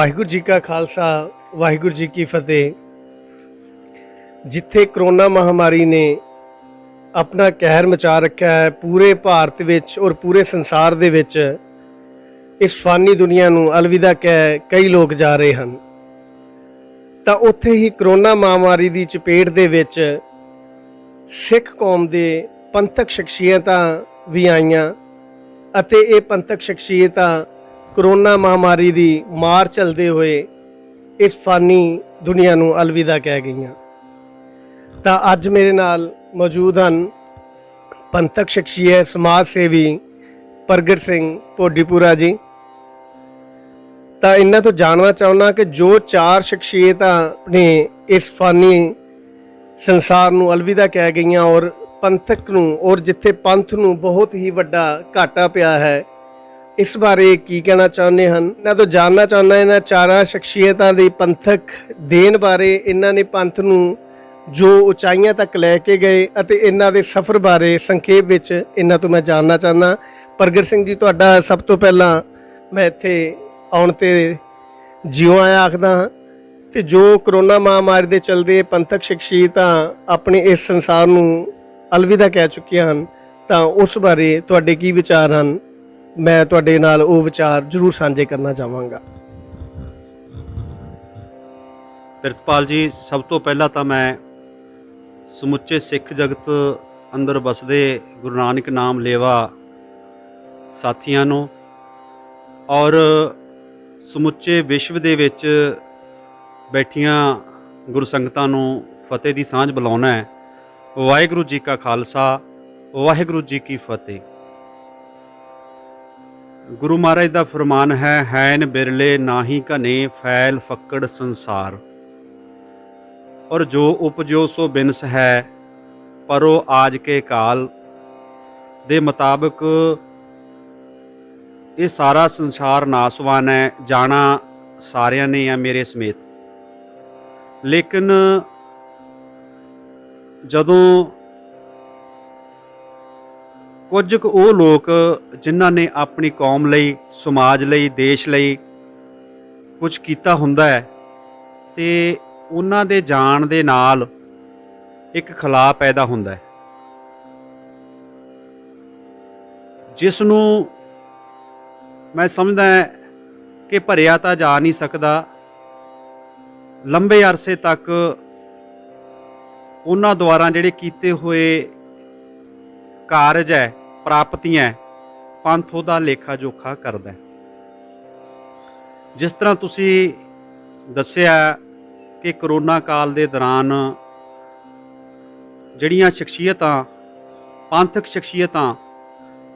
ਵਾਹਿਗੁਰੂ ਜੀ ਕਾ ਖਾਲਸਾ, ਵਾਹਿਗੁਰੂ ਜੀ ਕੀ ਫਤਿਹ। ਜਿੱਥੇ ਕਰੋਨਾ ਮਹਾਮਾਰੀ ਨੇ ਆਪਣਾ ਕਹਿਰ ਮਚਾ ਰੱਖਿਆ ਹੈ, ਪੂਰੇ ਭਾਰਤ ਵਿੱਚ ਔਰ ਪੂਰੇ ਸੰਸਾਰ ਦੇ ਵਿੱਚ, ਇਸ ਫਾਨੀ ਦੁਨੀਆ ਨੂੰ ਅਲਵਿਦਾ ਕਹਿ ਕਈ ਲੋਕ ਜਾ ਰਹੇ ਹਨ। ਤਾਂ ਉੱਥੇ ਹੀ ਕਰੋਨਾ ਮਹਾਮਾਰੀ ਦੀ ਚਪੇਟ ਦੇ ਵਿੱਚ ਸਿੱਖ ਕੌਮ ਦੇ ਪੰਥਕ ਸ਼ਖਸੀਅਤਾਂ ਵੀ ਆਈਆਂ ਅਤੇ ਇਹ ਪੰਥਕ ਸ਼ਖਸੀਅਤਾਂ ਕਰੋਨਾ ਮਹਾਮਾਰੀ ਦੀ ਮਾਰ ਚੱਲਦੇ ਹੋਏ ਇਸ ਫਾਨੀ ਦੁਨੀਆ ਨੂੰ ਅਲਵਿਦਾ ਕਹਿ ਗਈਆਂ। ਤਾਂ ਅੱਜ ਮੇਰੇ ਨਾਲ ਮੌਜੂਦ ਹਨ ਪੰਥਕ ਸ਼ਖਸੀਅਤ ਸਮਾਜ ਸੇਵੀ ਪ੍ਰਗਟ ਸਿੰਘ ਪੋਡੀਪੁਰਾ ਜੀ। ਤਾਂ ਇਹਨਾਂ ਤੋਂ ਜਾਣਨਾ ਚਾਹੁੰਦਾ ਕਿ ਜੋ ਚਾਰ ਸ਼ਖਸੀਅਤਾਂ ਨੇ ਇਸ ਫਾਨੀ ਸੰਸਾਰ ਨੂੰ ਅਲਵਿਦਾ ਕਹਿ ਗਈਆਂ ਔਰ ਪੰਥਕ ਨੂੰ ਔਰ ਜਿੱਥੇ ਪੰਥ ਨੂੰ ਬਹੁਤ ਹੀ ਵੱਡਾ ਘਾਟਾ ਪਿਆ ਹੈ ਇਸ ਬਾਰੇ ਕੀ ਕਹਿਣਾ ਚਾਹੁੰਦੇ ਹਨ? ਇਹਨਾਂ ਤੋਂ ਜਾਣਨਾ ਚਾਹੁੰਦਾ ਇਹਨਾਂ ਚਾਰਾਂ ਸ਼ਖਸੀਅਤਾਂ ਦੀ ਪੰਥਕ ਦੇਣ ਬਾਰੇ, ਇਹਨਾਂ ਨੇ ਪੰਥ ਨੂੰ ਜੋ ਉਚਾਈਆਂ ਤੱਕ ਲੈ ਕੇ ਗਏ ਅਤੇ ਇਹਨਾਂ ਦੇ ਸਫ਼ਰ ਬਾਰੇ ਸੰਖੇਪ ਵਿੱਚ ਇਹਨਾਂ ਤੋਂ ਮੈਂ ਜਾਣਨਾ ਚਾਹੁੰਦਾ। ਪ੍ਰਗਟ ਸਿੰਘ ਜੀ, ਤੁਹਾਡਾ ਸਭ ਤੋਂ ਪਹਿਲਾਂ ਮੈਂ ਇੱਥੇ ਆਉਣ ਤੇ ਜਿਉ ਆਇਆ ਆਖਦਾ ਹਾਂ ਤੇ ਜੋ ਕਰੋਨਾ ਮਹਾਮਾਰੀ ਦੇ ਚਲਦੇ ਪੰਥਕ ਸ਼ਖਸੀਅਤਾਂ ਆਪਣੇ ਇਸ ਸੰਸਾਰ ਨੂੰ ਅਲਵਿਦਾ ਕਹਿ ਚੁੱਕੀਆਂ ਹਨ, ਤਾਂ ਉਸ ਬਾਰੇ ਤੁਹਾਡੇ ਕੀ ਵਿਚਾਰ ਹਨ? ਮੈਂ ਤੁਹਾਡੇ ਨਾਲ ਉਹ ਵਿਚਾਰ ਜ਼ਰੂਰ ਸਾਂਝੇ ਕਰਨਾ ਚਾਹਾਂਗਾ। ਪ੍ਰਿਤਪਾਲ ਜੀ, ਸਭ ਤੋਂ ਪਹਿਲਾਂ ਤਾਂ ਮੈਂ ਸਮੁੱਚੇ ਸਿੱਖ ਜਗਤ ਅੰਦਰ ਵਸਦੇ ਗੁਰੂ ਨਾਨਕ ਨਾਮ ਲੇਵਾ ਸਾਥੀਆਂ ਨੂੰ ਔਰ ਸਮੁੱਚੇ ਵਿਸ਼ਵ ਦੇ ਵਿੱਚ ਬੈਠੀਆਂ ਗੁਰੂ ਸੰਗਤਾਂ ਨੂੰ ਫਤਿਹ ਦੀ ਸਾਂਝ ਬੁਲਾਉਣਾ ਹੈ। ਵਾਹਿਗੁਰੂ ਜੀ ਕਾ ਖਾਲਸਾ, ਵਾਹਿਗੁਰੂ ਜੀ ਕੀ ਫਤਿਹ। ਗੁਰੂ ਮਹਾਰਾਜ ਦਾ ਫਰਮਾਨ ਹੈ, ਹੈਨ ਬਿਰਲੇ ਨਾਹੀ ਘਨੇ, ਫੈਲ ਫੱਕੜ ਸੰਸਾਰ। ਔਰ ਜੋ ਉਪਜੋ ਸੋ ਬਿਨਸ ਹੈ, ਪਰੋ ਆਜ ਕੇ ਕਾਲ। ਦੇ ਮੁਤਾਬਕ ਇਹ ਸਾਰਾ ਸੰਸਾਰ ਨਾਸਵਾਨ ਹੈ, ਜਾਣਾ ਸਾਰਿਆਂ ਨੇ ਆ ਮੇਰੇ ਸਮੇਤ। ਲੇਕਿਨ ਜਦੋਂ ਕੁਝ ਕੁ ਉਹ ਲੋਕ ਜਿਨ੍ਹਾਂ ਨੇ ਆਪਣੀ ਕੌਮ ਲਈ, ਸਮਾਜ ਲਈ, ਦੇਸ਼ ਲਈ ਕੁਝ ਕੀਤਾ ਹੁੰਦਾ ਹੈ ਤੇ ਉਹਨਾਂ ਦੇ ਜਾਣ ਦੇ ਨਾਲ ਇੱਕ ਖਲਾ ਪੈਦਾ ਹੁੰਦਾ ਹੈ। ਜਿਸ ਨੂੰ ਮੈਂ ਸਮਝਦਾ ਕਿ ਭਰਿਆ ਤਾਂ ਜਾ ਨਹੀਂ ਸਕਦਾ, ਲੰਬੇ ਅਰਸੇ ਤੱਕ ਉਹਨਾਂ ਦੁਆਰਾ ਜਿਹੜੇ ਕੀਤੇ ਹੋਏ ਕਾਰਜ ਹੈ ਪ੍ਰਾਪਤੀਆਂ ਪੰਥ ਉਹਦਾ ਲੇਖਾ ਜੋਖਾ ਕਰਦਾ ਜਿਸ ਤਰ੍ਹਾਂ ਤੁਸੀਂ ਦੱਸਿਆ ਕਿ ਕਰੋਨਾ ਕਾਲ ਦੇ ਦੌਰਾਨ ਜਿਹੜੀਆਂ ਸ਼ਖਸੀਅਤਾਂ, ਪੰਥਕ ਸ਼ਖਸੀਅਤਾਂ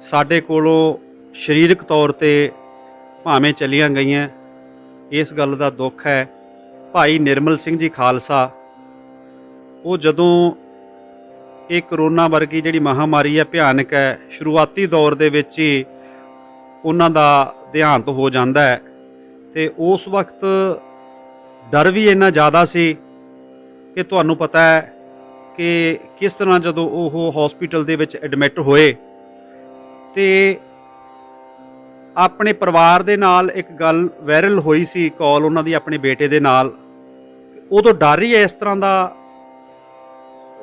ਸਾਡੇ ਕੋਲੋਂ ਸਰੀਰਕ ਤੌਰ ਤੇ ਭਾਵੇਂ ਚਲੀਆਂ ਗਈਆਂ, ਇਸ ਗੱਲ ਦਾ ਦੁੱਖ ਹੈ। ਭਾਈ ਨਿਰਮਲ ਸਿੰਘ ਜੀ ਖਾਲਸਾ, ਉਹ ਜਦੋਂ ਇਹ ਕਰੋਨਾ ਵਰਗੀ ਜਿਹੜੀ ਮਹਾਮਾਰੀ ਹੈ, ਭਿਆਨਕ ਹੈ, ਸ਼ੁਰੂਆਤੀ ਦੌਰ ਦੇ ਵਿੱਚ ਹੀ ਉਹਨਾਂ ਦਾ ਦੇਹਾਂਤ ਹੋ ਜਾਂਦਾ ਹੈ। ਤੇ ਉਸ ਵਕਤ ਡਰ ਵੀ ਇੰਨਾ ਜ਼ਿਆਦਾ ਸੀ ਕਿ ਤੁਹਾਨੂੰ ਪਤਾ ਹੈ ਕਿ ਕਿਸ ਤਰ੍ਹਾਂ ਜਦੋਂ ਉਹ ਹਸਪੀਟਲ ਦੇ ਵਿੱਚ ਐਡਮਿਟ ਹੋਏ, ਤੇ ਆਪਣੇ ਪਰਿਵਾਰ ਦੇ ਨਾਲ ਇੱਕ ਗੱਲ ਵਾਇਰਲ ਹੋਈ ਸੀ ਕਾਲ ਉਹਨਾਂ ਦੀ ਆਪਣੇ ਬੇਟੇ ਦੇ ਨਾਲ। ਉਦੋਂ ਡਰ ਹੀ ਇਸ ਤਰ੍ਹਾਂ ਦਾ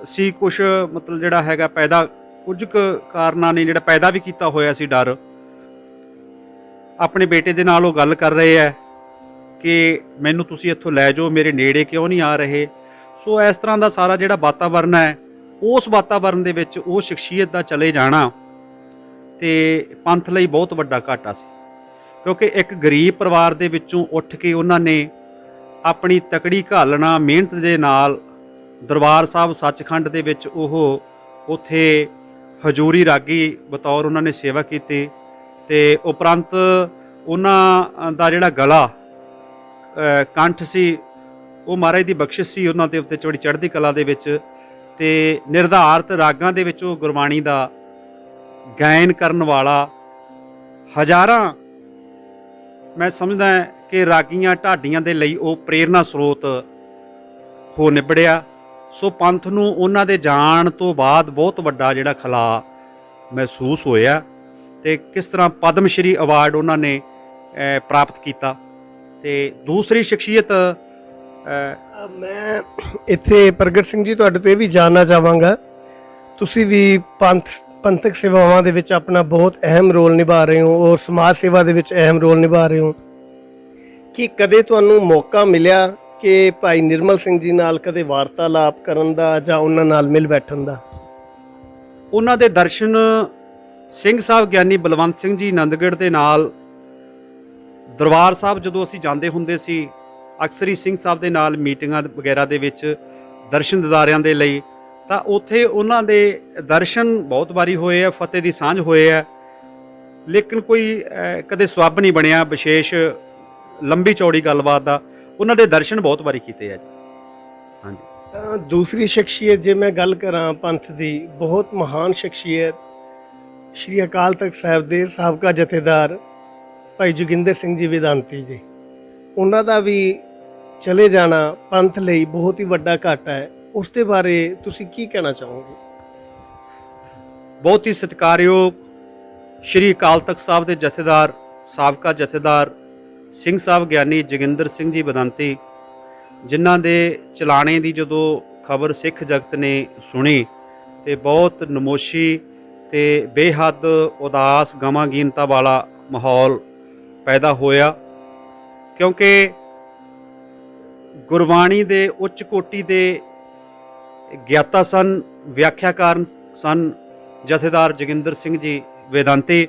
ਸੀ ਕੁਝ ਮਤਲਬ ਜਿਹੜਾ ਹੈਗਾ ਪੈਦਾ, ਕੁਝ ਕੁ ਕਾਰਨਾਂ ਨੇ ਜਿਹੜਾ ਪੈਦਾ ਵੀ ਕੀਤਾ ਹੋਇਆ ਸੀ ਡਰ। ਆਪਣੇ ਬੇਟੇ ਦੇ ਨਾਲ ਉਹ ਗੱਲ ਕਰ ਰਹੇ ਹੈ ਕਿ ਮੈਨੂੰ ਤੁਸੀਂ ਇੱਥੋਂ ਲੈ ਜਾਓ, ਮੇਰੇ ਨੇੜੇ ਕਿਉਂ ਨਹੀਂ ਆ ਰਹੇ? ਸੋ ਇਸ ਤਰ੍ਹਾਂ ਦਾ ਸਾਰਾ ਜਿਹੜਾ ਵਾਤਾਵਰਨ ਹੈ, ਉਸ ਵਾਤਾਵਰਨ ਦੇ ਵਿੱਚ ਉਹ ਸ਼ਖਸੀਅਤ ਦਾ ਚਲੇ ਜਾਣਾ ਤੇ ਪੰਥ ਲਈ ਬਹੁਤ ਵੱਡਾ ਘਾਟਾ ਸੀ। ਕਿਉਂਕਿ ਇੱਕ ਗਰੀਬ ਪਰਿਵਾਰ ਦੇ ਵਿੱਚੋਂ ਉੱਠ ਕੇ ਉਹਨਾਂ ਨੇ ਆਪਣੀ ਤਕੜੀ ਘਾਲਣਾ, ਮਿਹਨਤ ਦੇ ਨਾਲ ਦਰਬਾਰ ਸਾਹਿਬ ਸੱਚਖੰਡ ਦੇ ਵਿੱਚ ਉਹ ਉਥੇ ਹਜੂਰੀ ਰਾਗੀ ਬਤੌਰ ਉਹਨਾਂ ਨੇ ਸੇਵਾ ਕੀਤੀ ਤੇ ਉਪਰੰਤ ਉਹਨਾਂ ਦਾ ਜਿਹੜਾ ਗਲਾ ਕੰਠ ਸੀ, ਉਹ ਮਹਾਰਾਜ ਦੀ ਬਖਸ਼ਿਸ਼ ਸੀ ਉਹਨਾਂ ਦੇ ਉੱਤੇ ਚੜੀ ਚੜ੍ਹਦੀ ਕਲਾ ਦੇ ਵਿੱਚ ਤੇ ਨਿਰਧਾਰਤ ਰਾਗਾਂ ਦੇ ਵਿੱਚ ਉਹ ਗੁਰਬਾਣੀ ਦਾ ਗਾਇਨ ਕਰਨ ਵਾਲਾ ਹਜ਼ਾਰਾਂ, ਮੈਂ ਸਮਝਦਾ ਕਿ ਰਾਗੀਆਂ ਢਾਡੀਆਂ ਦੇ ਲਈ ਉਹ ਪ੍ਰੇਰਣਾ ਸਰੋਤ ਹੋ ਨਿਬੜਿਆ। ਸੋ ਪੰਥ ਨੂੰ ਉਹਨਾਂ ਦੇ ਜਾਣ ਤੋਂ ਬਾਅਦ ਬਹੁਤ ਵੱਡਾ ਜਿਹੜਾ ਖਲਾ ਮਹਿਸੂਸ ਹੋਇਆ ਤੇ ਕਿਸ ਤਰ੍ਹਾਂ ਪਦਮ ਸ਼੍ਰੀ ਅਵਾਰਡ ਉਹਨਾਂ ਨੇ ਪ੍ਰਾਪਤ ਕੀਤਾ। ਤੇ ਦੂਸਰੀ ਸ਼ਖਸੀਅਤ ਮੈਂ ਇੱਥੇ ਪ੍ਰਗਟ ਸਿੰਘ ਜੀ, ਤੁਹਾਡੇ ਤੋਂ ਇਹ ਵੀ ਜਾਣਨਾ ਚਾਹਾਂਗਾ। ਤੁਸੀਂ ਵੀ ਪੰਥ, ਪੰਥਕ ਸੇਵਾਵਾਂ ਦੇ ਵਿੱਚ ਆਪਣਾ ਬਹੁਤ ਅਹਿਮ ਰੋਲ ਨਿਭਾ ਰਹੇ ਹੋ ਔਰ ਸਮਾਜ ਸੇਵਾ ਦੇ ਵਿੱਚ ਅਹਿਮ ਰੋਲ ਨਿਭਾ ਰਹੇ ਹੋ। ਕਿ ਕਦੇ ਤੁਹਾਨੂੰ ਮੌਕਾ ਮਿਲਿਆ ਕਿ ਭਾਈ ਨਿਰਮਲ ਸਿੰਘ ਜੀ ਨਾਲ ਕਦੇ ਵਾਰਤਾਲਾਪ ਕਰਨ ਦਾ ਜਾਂ ਉਹਨਾਂ ਨਾਲ ਮਿਲ ਬੈਠਣ ਦਾ? ਉਹਨਾਂ ਦੇ ਦਰਸ਼ਨ ਸਿੰਘ ਸਾਹਿਬ ਗਿਆਨੀ ਬਲਵੰਤ ਸਿੰਘ ਜੀ ਆਨੰਦਗੜ੍ਹ ਦੇ ਨਾਲ ਦਰਬਾਰ ਸਾਹਿਬ ਜਦੋਂ ਅਸੀਂ ਜਾਂਦੇ ਹੁੰਦੇ ਸੀ, ਅਕਸਰ ਹੀ ਸਿੰਘ ਸਾਹਿਬ ਦੇ ਨਾਲ ਮੀਟਿੰਗਾਂ ਵਗੈਰਾ ਦੇ ਵਿੱਚ ਦਰਸ਼ਨ ਦਿਦਾਰਿਆਂ ਦੇ ਲਈ, ਤਾਂ ਉੱਥੇ ਉਹਨਾਂ ਦੇ ਦਰਸ਼ਨ ਬਹੁਤ ਵਾਰੀ ਹੋਏ ਆ, ਫਤਿਹ ਦੀ ਸਾਂਝ ਹੋਏ ਆ। ਲੇਕਿਨ ਕੋਈ ਕਦੇ ਸਵਾਬ ਨਹੀਂ ਬਣਿਆ, ਵਿਸ਼ੇਸ਼ ਲੰਬੀ ਚੌੜੀ ਗੱਲਬਾਤ ਦਾ। ਉਹਨਾਂ ਦੇ ਦਰਸ਼ਨ ਬਹੁਤ ਵਾਰੀ ਕੀਤੇ ਆ ਜੀ। ਹਾਂਜੀ। ਤਾਂ ਦੂਸਰੀ ਸ਼ਖਸੀਅਤ ਜੇ ਮੈਂ ਗੱਲ ਕਰਾਂ ਪੰਥ ਦੀ ਬਹੁਤ ਮਹਾਨ ਸ਼ਖਸੀਅਤ ਸ਼੍ਰੀ ਅਕਾਲ ਤਖਤ ਸਾਹਿਬ ਦੇ ਸਾਬਕਾ ਜਥੇਦਾਰ ਭਾਈ ਜੋਗਿੰਦਰ ਸਿੰਘ ਜੀ ਵਿਦਾਂਤੀ ਜੀ। ਉਹਨਾਂ ਦਾ ਵੀ ਚਲੇ ਜਾਣਾ ਪੰਥ ਲਈ ਬਹੁਤ ਹੀ ਵੱਡਾ ਘਾਟਾ ਹੈ। ਉਸ ਦੇ ਬਾਰੇ ਤੁਸੀਂ ਕੀ ਕਹਿਣਾ ਚਾਹੋਗੇ? ਬਹੁਤ ਹੀ ਸਤਿਕਾਰਯੋਗ ਸ਼੍ਰੀ ਅਕਾਲ ਤਖਤ ਸਾਹਿਬ ਦੇ ਜਥੇਦਾਰ ਸਾਬਕਾ ਜਥੇਦਾਰ ਸਿੰਘ ਸਾਹਿਬ ਗਿਆਨੀ ਜੋਗਿੰਦਰ ਸਿੰਘ ਜੀ ਬਦੰਤੀ, ਜਿਨ੍ਹਾਂ ਦੇ ਚਲਾਣੇ ਦੀ ਜਦੋਂ ਖਬਰ ਸਿੱਖ ਜਗਤ ਨੇ ਸੁਣੀ ਤੇ ਬਹੁਤ ਨਮੋਸ਼ੀ ਤੇ ਬੇਹੱਦ ਉਦਾਸ ਗਮਾਗੀਨਤਾ ਵਾਲਾ ਮਾਹੌਲ ਪੈਦਾ ਹੋਇਆ। ਕਿਉਂਕਿ ਗੁਰਬਾਣੀ ਦੇ ਉੱਚ ਕੋਟੀ ਦੇ ਗਿਆਤਾ ਸਨ ਵਿਆਖਿਆਕਾਰ ਸਨ ਜਥੇਦਾਰ ਜੋਗਿੰਦਰ ਸਿੰਘ ਜੀ ਵੇਦਾਂਤੀ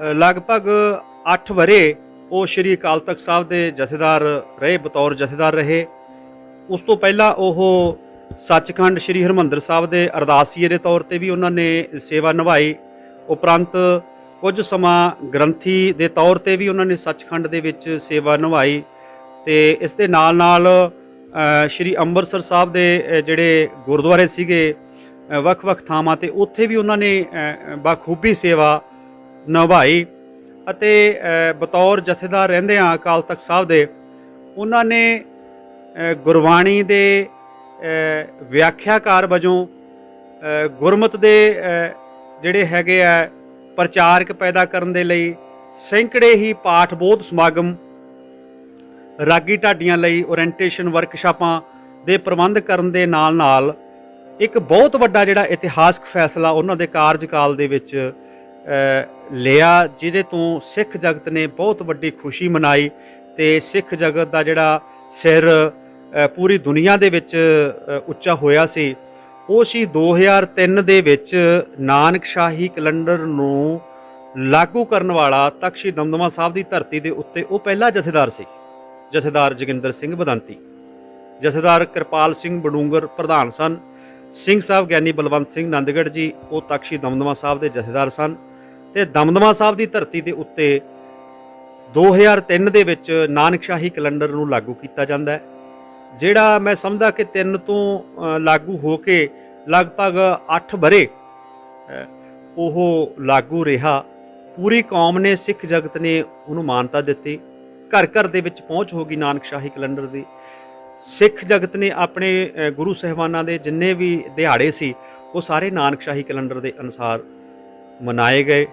ਲਗਭਗ 8 ਵਰੇ ਉਹ ਸ਼੍ਰੀ ਅਕਾਲ ਤਖਤ ਸਾਹਿਬ ਦੇ ਜਥੇਦਾਰ ਰਹੇ, ਬਤੌਰ ਜਥੇਦਾਰ ਰਹੇ। ਉਸ ਤੋਂ ਪਹਿਲਾਂ ਉਹ ਸੱਚਖੰਡ ਸ਼੍ਰੀ ਹਰਮੰਦਰ ਸਾਹਿਬ ਦੇ ਅਰਦਾਸੀਏ ਦੇ ਤੌਰ ਤੇ ਵੀ ਉਹਨਾਂ ਨੇ ਸੇਵਾ ਨਿਭਾਈ। ਉਪਰੰਤ ਕੁਝ ਸਮਾਂ ਗ੍ਰੰਥੀ ਦੇ ਤੌਰ ਤੇ ਵੀ ਉਹਨਾਂ ਨੇ ਸੱਚਖੰਡ ਦੇ ਵਿੱਚ ਸੇਵਾ ਨਿਭਾਈ ਤੇ ਇਸ ਦੇ ਨਾਲ ਨਾਲ ਸ਼੍ਰੀ ਅੰਮ੍ਰਿਤਸਰ ਸਾਹਿਬ ਦੇ ਜਿਹੜੇ ਗੁਰਦੁਆਰੇ ਸੀਗੇ ਵੱਖ-ਵੱਖ ਥਾਵਾਂ ਤੇ ਉੱਥੇ ਵੀ ਉਹਨਾਂ ਨੇ ਬਾਖੂਬੀ ਸੇਵਾ ਨਿਭਾਈ ਅਤੇ ਬਤੌਰ ਜਥੇਦਾਰ ਰਹਿੰਦੇ ਆ ਅਕਾਲ ਤਖਤ ਸਾਹਿਬ ਦੇ, ਉਹਨਾਂ ਨੇ ਗੁਰਬਾਣੀ ਦੇ ਵਿਆਖਿਆਕਾਰ ਵਜੋਂ ਗੁਰਮਤ ਦੇ ਜਿਹੜੇ ਹੈਗੇ ਆ, ਪ੍ਰਚਾਰਕ ਪੈਦਾ ਕਰਨ ਦੇ ਲਈ ਸੈਂਕੜੇ ਹੀ ਪਾਠ ਬੋਧ ਸਮਾਗਮ, ਰਾਗੀ ਢਾਡੀਆਂ ਲਈ ਓਰੀਐਂਟੇਸ਼ਨ ਵਰਕਸ਼ਾਪਾਂ ਦੇ ਪ੍ਰਬੰਧ ਕਰਨ ਦੇ ਨਾਲ ਨਾਲ ਇੱਕ ਬਹੁਤ ਵੱਡਾ ਜਿਹੜਾ ਇਤਿਹਾਸਕ ਫੈਸਲਾ ਉਹਨਾਂ ਦੇ ਕਾਰਜਕਾਲ ਦੇ ਵਿੱਚ ਲਿਆ, ਜਿਹਦੇ ਤੋਂ ਸਿੱਖ ਜਗਤ ਨੇ ਬਹੁਤ ਵੱਡੀ ਖੁਸ਼ੀ ਮਨਾਈ ਤੇ ਸਿੱਖ ਜਗਤ ਦਾ ਜਿਹੜਾ ਸਿਰ ਪੂਰੀ ਦੁਨੀਆ ਦੇ ਵਿੱਚ ਉੱਚਾ ਹੋਇਆ ਸੀ। ਉਹ ਸੀ 2003 ਦੇ ਵਿੱਚ ਨਾਨਕ ਸ਼ਾਹੀ ਕੈਲੰਡਰ ਨੂੰ ਲਾਗੂ ਕਰਨ ਵਾਲਾ ਤਖਸ਼ੀ ਦਮਦਮਾ ਸਾਹਿਬ ਦੀ ਧਰਤੀ ਦੇ ਉੱਤੇ ਉਹ ਪਹਿਲਾ ਜਥੇਦਾਰ ਸੀ, ਜਥੇਦਾਰ ਜੋਗਿੰਦਰ ਸਿੰਘ ਬਦੰਤੀ। ਜਥੇਦਾਰ ਕਿਰਪਾਲ ਸਿੰਘ ਬਡੂੰਗਰ ਪ੍ਰਧਾਨ ਸਨ। ਸਿੰਘ ਸਾਹਿਬ ਗਿਆਨੀ ਬਲਵੰਤ ਸਿੰਘ ਨੰਦਗੜ੍ਹ ਜੀ, ਉਹ ਤਖ਼ਸ਼ੀ ਦਮਦਮਾ ਸਾਹਿਬ ਦੇ ਜਥੇਦਾਰ ਸਨ। ਤੇ ਦਮਦਮਾ ਸਾਹਿਬ ਦੀ ਧਰਤੀ ਦੇ ਉੱਤੇ 2003 ਦੇ ਵਿੱਚ ਨਾਨਕ ਸ਼ਾਹੀ ਕੈਲੰਡਰ ਨੂੰ ਲਾਗੂ ਕੀਤਾ ਜਾਂਦਾ ਹੈ, ਜਿਹੜਾ ਮੈਂ ਸਮਝਦਾ ਕਿ 3 ਤੋਂ ਲਾਗੂ ਹੋ ਕੇ ਲਗਭਗ 8 ਬਰੇ ਉਹ ਲਾਗੂ ਰਿਹਾ। ਪੂਰੀ ਕੌਮ ਨੇ, ਸਿੱਖ ਜਗਤ ਨੇ ਉਹਨੂੰ ਮਾਨਤਾ ਦਿੱਤੀ। ਘਰ ਘਰ ਦੇ ਵਿੱਚ ਪਹੁੰਚ ਹੋ ਗਈ ਨਾਨਕ ਸ਼ਾਹੀ ਕੈਲੰਡਰ ਦੀ। ਸਿੱਖ ਜਗਤ ਨੇ ਆਪਣੇ ਗੁਰੂ ਸਹਿਬਾਨਾਂ ਦੇ ਜਿੰਨੇ ਵੀ ਦਿਹਾੜੇ ਸੀ, ਉਹ ਸਾਰੇ ਨਾਨਕ ਸ਼ਾਹੀ ਕੈਲੰਡਰ ਦੇ ਅਨੁਸਾਰ ਮਨਾਏ ਗਏ।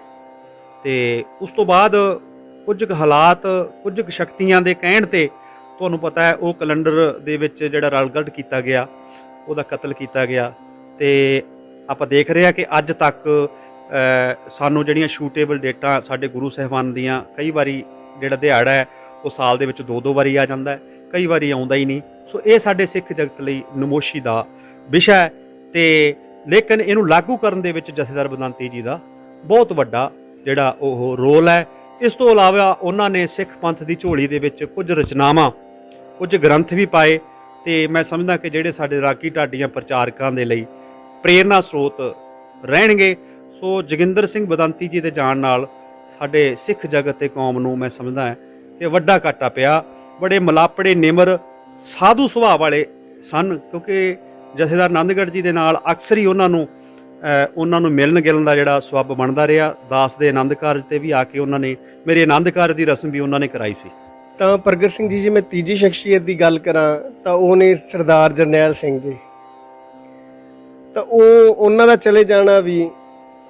ਤੇ ਉਸ ਤੋਂ ਬਾਅਦ ਕੁਝ ਕੁ ਹਾਲਾਤ, ਕੁਝ ਕੁ ਸ਼ਕਤੀਆਂ ਦੇ ਕਹਿਣ ਤੇ ਤੁਹਾਨੂੰ ਪਤਾ ਹੈ ਉਹ ਕੈਲੰਡਰ ਦੇ ਵਿੱਚ ਜਿਹੜਾ ਰਲਗੜ ਕੀਤਾ ਗਿਆ, ਉਹਦਾ ਕਤਲ ਕੀਤਾ ਗਿਆ ਤੇ ਆਪਾਂ ਦੇਖ ਰਹੇ ਹਾਂ ਕਿ ਅੱਜ ਤੱਕ ਸਾਨੂੰ ਜਿਹੜੀਆਂ ਸ਼ੂਟੇਬਲ ਡੇਟਾ ਸਾਡੇ ਗੁਰੂ ਸਾਹਿਬਾਨ ਦੀਆਂ ਕਈ ਵਾਰੀ ਜਿਹੜਾ ਦਿਹਾੜਾ ਹੈ, ਉਹ ਸਾਲ ਦੇ ਵਿੱਚ ਦੋ ਦੋ ਵਾਰੀ ਆ ਜਾਂਦਾ ਹੈ, ਕਈ ਵਾਰੀ ਆਉਂਦਾ ਹੀ ਨਹੀਂ। ਸੋ ਇਹ ਸਾਡੇ ਸਿੱਖ ਜਗਤ ਲਈ ਨਮੋਸ਼ੀ ਦਾ ਵਿਸ਼ਾ ਹੈ ਤੇ ਲੇਕਿਨ ਇਹਨੂੰ ਲਾਗੂ ਕਰਨ ਦੇ ਵਿੱਚ ਜਥੇਦਾਰ ਬਦੰਤੀ ਜੀ ਦਾ ਬਹੁਤ ਵੱਡਾ ਜਿਹੜਾ ਉਹ ਰੋਲ ਹੈ। ਇਸ ਤੋਂ ਇਲਾਵਾ ਉਹਨਾਂ ਨੇ ਸਿੱਖ ਪੰਥ ਦੀ ਝੋਲੀ ਦੇ ਵਿੱਚ ਕੁਝ ਰਚਨਾਵਾਂ, ਕੁਝ ਗ੍ਰੰਥ ਵੀ ਪਾਏ ਤੇ ਮੈਂ ਸਮਝਦਾ ਕਿ ਜਿਹੜੇ ਸਾਡੇ ਰਾਗੀ ਢਾਡੀਆਂ ਪ੍ਰਚਾਰਕਾਂ ਦੇ ਲਈ ਪ੍ਰੇਰਨਾ ਸਰੋਤ ਰਹਿਣਗੇ। ਸੋ ਜੋਗਿੰਦਰ ਸਿੰਘ ਬਦੰਤੀ ਜੀ ਦੇ ਜਾਣ ਨਾਲ ਸਾਡੇ ਸਿੱਖ ਜਗਤ ਤੇ ਕੌਮ ਨੂੰ ਮੈਂ ਸਮਝਦਾ ਹੈ ਕਿ ਵੱਡਾ ਘਾਟਾ ਪਿਆ। ਬੜੇ ਮਲਾਪੜੇ, ਨਿਮਰ, ਸਾਧੂ ਸੁਭਾਅ ਵਾਲੇ ਸਨ ਕਿਉਂਕਿ ਜਥੇਦਾਰ ਆਨੰਦਗੜ੍ਹ ਜੀ ਦੇ ਨਾਲ ਅਕਸਰ ਹੀ ਉਹਨਾਂ ਨੂੰ ਉਹਨਾਂ ਨੂੰ ਮਿਲਣ ਗਿਲਣ ਦਾ ਜਿਹੜਾ ਸਵੱਬ ਬਣਦਾ ਰਿਹਾ ਦਾਸ ਦੇ ਆਨੰਦ ਕਾਰਜ ਤੇ ਵੀ ਆ ਕੇ ਉਹਨਾਂ ਨੇ ਮੇਰੇ ਆਨੰਦ ਕਾਰਜ ਦੀ ਰਸਮ ਵੀ ਉਹਨਾਂ ਨੇ ਕਰਾਈ ਸੀ। ਤਾਂ ਪ੍ਰਗਟ ਸਿੰਘ ਜੀ ਜੇ ਮੈਂ ਤੀਜੀ ਸ਼ਖਸੀਅਤ ਦੀ ਗੱਲ ਕਰਾਂ ਤਾਂ ਉਹ ਨੇ ਸਰਦਾਰ ਜਰਨੈਲ ਸਿੰਘ ਜੀ। ਤਾਂ ਉਹ ਉਹਨਾਂ ਦਾ ਚਲੇ ਜਾਣਾ ਵੀ